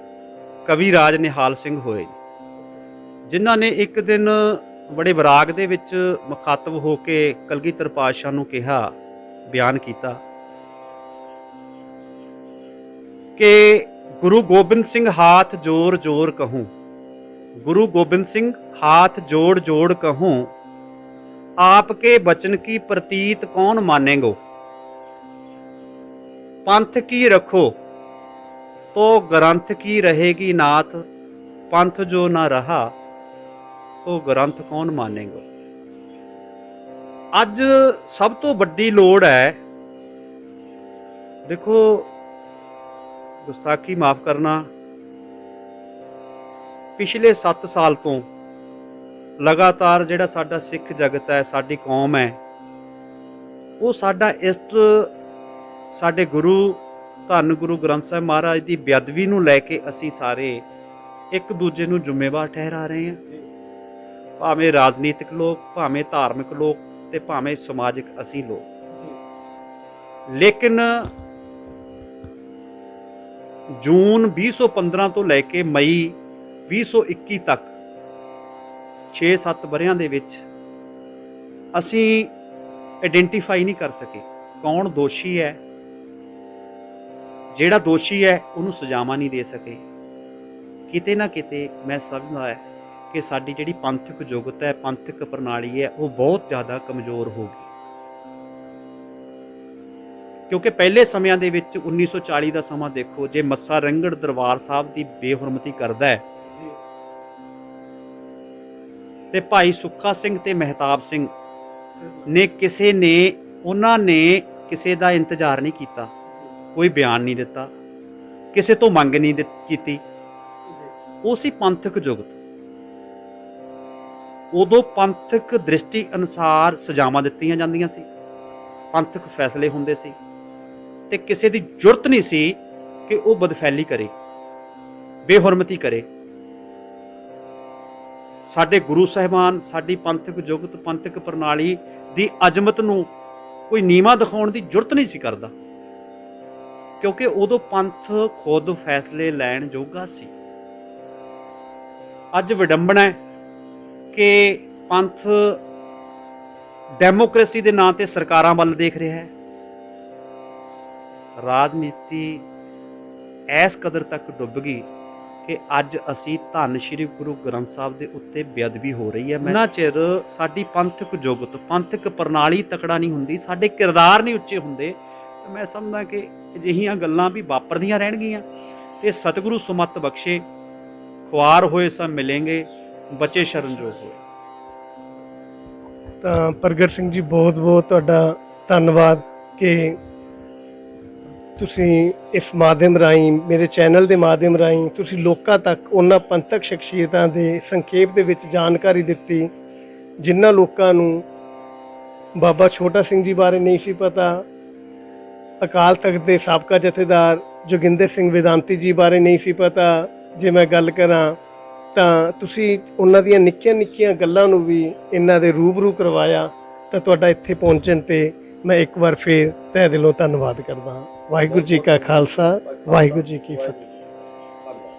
ਕਵੀ ਰਾਜ ਨਿਹਾਲ ਸਿੰਘ ਹੋਏ, ਜਿਨ੍ਹਾਂ ਨੇ ਇੱਕ ਦਿਨ ਬੜੇ ਵਿਰਾਗ ਦੇ ਵਿੱਚ ਮੁਖਾਤਬ ਹੋ ਕੇ ਕਲਗੀਧਰ ਪਾਤਸ਼ਾਹ ਨੂੰ ਕਿਹਾ, ਬਿਆਨ ਕੀਤਾ ਕਿ ਗੁਰੂ ਗੋਬਿੰਦ ਸਿੰਘ ਹਾਥ ਜੋਰ ਜੋਰ ਕਹੂੰ, ਗੁਰੂ ਗੋਬਿੰਦ ਸਿੰਘ ਹਾਥ ਜੋੜ ਜੋੜ ਕਹੂੰ, ਆਪਕੇ ਬਚਨ ਕੀ ਪ੍ਰਤੀਤ ਕੌਣ ਮਾਨੇਗੋ? ਪੰਥ ਕੀ ਰੱਖੋ, ਤੋ ਗ੍ਰੰਥ ਕੀ ਰਹੇਗੀ ਨਾਥ, ਪੰਥ ਜੋ ਨਾ ਰਹਾ ਉਹ ਗ੍ਰੰਥ ਕੌਣ ਮਾਨੇਗਾ? ਅੱਜ ਸਭ ਤੋਂ ਵੱਡੀ ਲੋੜ ਹੈ, ਦੇਖੋ, ਗੁਸਤਾਖੀ ਮਾਫ ਕਰਨਾ। ਪਿਛਲੇ 7 ਸਾਲ ਤੋਂ ਲਗਾਤਾਰ ਜਿਹੜਾ ਸਾਡਾ ਸਿੱਖ ਜਗਤ ਹੈ, ਸਾਡੀ ਕੌਮ ਹੈ, ਉਹ ਸਾਡਾ ਇਸ ਸਾਡੇ ਗੁਰੂ, ਧੰਨ ਗੁਰੂ ਗ੍ਰੰਥ ਸਾਹਿਬ ਮਹਾਰਾਜ ਦੀ ਬੇਅਦਬੀ ਨੂੰ ਲੈ ਕੇ ਅਸੀਂ ਸਾਰੇ ਇੱਕ ਦੂਜੇ ਨੂੰ ਜ਼ਿੰਮੇਵਾਰ ਠਹਿਰਾ ਰਹੇ ਹਾਂ। ਭਾਵੇਂ ਰਾਜਨੀਤਿਕ ਲੋਕ, ਭਾਵੇਂ ਧਾਰਮਿਕ ਲੋਕ ਤੇ ਭਾਵੇਂ ਸਮਾਜਿਕ ਅਸੀਂ ਲੋਕ। ਲੇਕਿਨ ਜੂਨ 2015 ਤੋਂ ਲੈ ਕੇ ਮਈ 2021 ਤੱਕ 6-7 ਵਰਿਆਂ ਦੇ ਵਿੱਚ ਅਸੀਂ ਆਇਡੈਂਟੀਫਾਈ ਨਹੀਂ ਕਰ ਸਕੇ ਕੌਣ ਦੋਸ਼ੀ ਹੈ, ਜਿਹੜਾ ਦੋਸ਼ੀ ਹੈ ਉਹਨੂੰ ਸਜ਼ਾਵਾਂ ਨਹੀਂ ਦੇ ਸਕੇ। ਕਿਤੇ ਨਾ ਕਿਤੇ ਮੈਂ ਸਮਝਦਾ ਹੈ ਕਿ ਸਾਡੀ ਜਿਹੜੀ ਪੰਥਕ ਜੁਗਤ ਹੈ ਪੰਥਕ ਪ੍ਰਣਾਲੀ ਹੈ ਉਹ ਬਹੁਤ ਜ਼ਿਆਦਾ ਕਮਜ਼ੋਰ ਹੋ ਗਈ। ਕਿਉਂਕਿ ਪਹਿਲੇ ਸਮਿਆਂ ਦੇ ਵਿੱਚ 1940 ਦਾ ਸਮਾਂ ਦੇਖੋ ਜੇ ਮੱਸਾ ਰੰਗੜ ਦਰਬਾਰ ਸਾਹਿਬ ਦੀ ਬੇਹੁਰਮਤੀ ਕਰਦਾ ਹੈ। ਤੇ ਭਾਈ ਸੁੱਖਾ ਸਿੰਘ ਤੇ ਮਹਿਤਾਬ ਸਿੰਘ ਨੇ ਕਿਸੇ ਨੇ ਉਹਨਾਂ ਨੇ ਕਿਸੇ ਦਾ ਇੰਤਜ਼ਾਰ ਨਹੀਂ ਕੀਤਾ। ਕੋਈ ਬਿਆਨ ਨਹੀਂ ਦਿੱਤਾ। ਕਿਸੇ ਤੋਂ ਮੰਗ ਨਹੀਂ ਕੀਤੀ। ਉਹ ਸੀ ਪੰਥਕ ਜੁਗਤ। ਉਦੋਂ ਪੰਥਕ ਦ੍ਰਿਸ਼ਟੀ ਅਨੁਸਾਰ ਸਜ਼ਾਵਾਂ ਦਿੱਤੀਆਂ ਜਾਂਦੀਆਂ ਸੀ। ਪੰਥਕ ਫੈਸਲੇ ਹੁੰਦੇ ਸੀ ਤੇ ਕਿਸੇ ਦੀ ਜੁਰਤ ਨਹੀਂ ਸੀ ਕਿ ਉਹ ਬਦਫੈਲੀ ਕਰੇ, ਬੇਹੁਰਮਤੀ ਕਰੇ। ਸਾਡੇ ਗੁਰੂ ਸਾਹਿਬਾਨ, ਸਾਡੀ ਪੰਥਕ ਜੁਗਤ, ਪੰਥਕ ਪ੍ਰਣਾਲੀ ਦੀ ਅਜਮਤ ਨੂੰ ਕੋਈ ਨੀਵਾ ਦਿਖਾਉਣ ਦੀ ਜੁਰਤ ਨਹੀਂ ਸੀ ਕਰਦਾ। ਕਿਉਂਕਿ ਉਦੋਂ ਪੰਥ ਖੁਦ ਫੈਸਲੇ ਲੈਣ ਜੋਗਾ ਸੀ। ਅੱਜ ਵਿਡੰਬਣਾ ਹੈ ਕਿ ਪੰਥ ਡੈਮੋਕ੍ਰੇਸੀ ਦੇ ਨਾਂ ਤੇ ਸਰਕਾਰਾਂ ਵੱਲ ਦੇਖ ਰਿਹਾ ਹੈ। ਰਾਜਨੀਤੀ ਐਸ ਕਦਰ ਤੱਕ ਡੁੱਬ ਗਈ ਕਿ ਅੱਜ ਅਸੀਂ ਧੰਨ ਸ਼੍ਰੀ ਗੁਰੂ ਗ੍ਰੰਥ ਸਾਹਿਬ ਦੇ ਉੱਤੇ ਬੇਅਦਬੀ ਹੋ ਰਹੀ ਹੈ। ਮੈਂ ਚਿਰ ਸਾਡੀ ਪੰਥਕ ਜੁਗਤ, ਪੰਥਕ ਪ੍ਰਣਾਲੀ ਤਕੜਾ ਨਹੀਂ ਹੁੰਦੀ, ਸਾਡੇ ਕਿਰਦਾਰ ਨਹੀਂ ਉੱਚੇ ਹੁੰਦੇ ਮੈਂ ਸਮਝਦਾ ਕਿ ਅਜਿਹੀਆਂ ਗੱਲਾਂ ਵੀ ਵਾਪਰਦੀਆਂ ਰਹਿਣਗੀਆਂ। ਤੇ ਸਤਿਗੁਰੂ ਸੁਮਤ ਬਖਸ਼ੇ, ਖੁਆਰ ਹੋਏ ਸਭ ਮਿਲेंगे ਬਚੇ ਸ਼ਰਨ ਹੋਏ। ਤਾਂ ਪ੍ਰਗਟ ਸਿੰਘ ਜੀ, ਬਹੁਤ ਬਹੁਤ ਤੁਹਾਡਾ ਧੰਨਵਾਦ ਕਿ ਤੁਸੀਂ ਇਸ ਮਾਧਿਅਮ ਰਾਹੀਂ, ਮੇਰੇ ਚੈਨਲ ਦੇ ਮਾਧਿਅਮ ਰਾਹੀਂ ਤੁਸੀਂ ਲੋਕਾਂ ਤੱਕ ਉਹਨਾਂ ਪੰਥਕ ਸ਼ਖਸੀਅਤਾਂ ਦੇ ਸੰਖੇਪ ਦੇ ਵਿੱਚ ਜਾਣਕਾਰੀ ਦਿੱਤੀ, ਜਿਨ੍ਹਾਂ ਲੋਕਾਂ ਨੂੰ ਬਾਬਾ ਛੋਟਾ ਸਿੰਘ ਜੀ ਬਾਰੇ ਨਹੀਂ ਸੀ ਪਤਾ, ਅਕਾਲ ਤਖਤ ਦੇ ਸਾਬਕਾ ਜਥੇਦਾਰ ਜੋਗਿੰਦਰ ਸਿੰਘ ਵਿਦਾਂਤੀ ਜੀ ਬਾਰੇ ਨਹੀਂ ਸੀ ਪਤਾ, ਜੇ ਮੈਂ ਗੱਲ ਕਰਾਂ ਤਾਂ ਤੁਸੀਂ ਉਹਨਾਂ ਦੀਆਂ ਨਿੱਕੀਆਂ ਨਿੱਕੀਆਂ ਗੱਲਾਂ ਨੂੰ ਵੀ ਇਹਨਾਂ ਦੇ ਰੂਬਰੂ ਕਰਵਾਇਆ ਤਾਂ ਤੁਹਾਡਾ ਇੱਥੇ ਪਹੁੰਚਣ ਤੇ ਮੈਂ ਇੱਕ ਵਾਰ ਫੇਰ ਤਹਿ ਦਿਲੋਂ ਧੰਨਵਾਦ ਕਰਦਾ ਹਾਂ। ਵਾਹਿਗੁਰੂ ਜੀ ਕਾ ਖਾਲਸਾ, ਵਾਹਿਗੁਰੂ ਜੀ ਕੀ ਫਤਿਹ।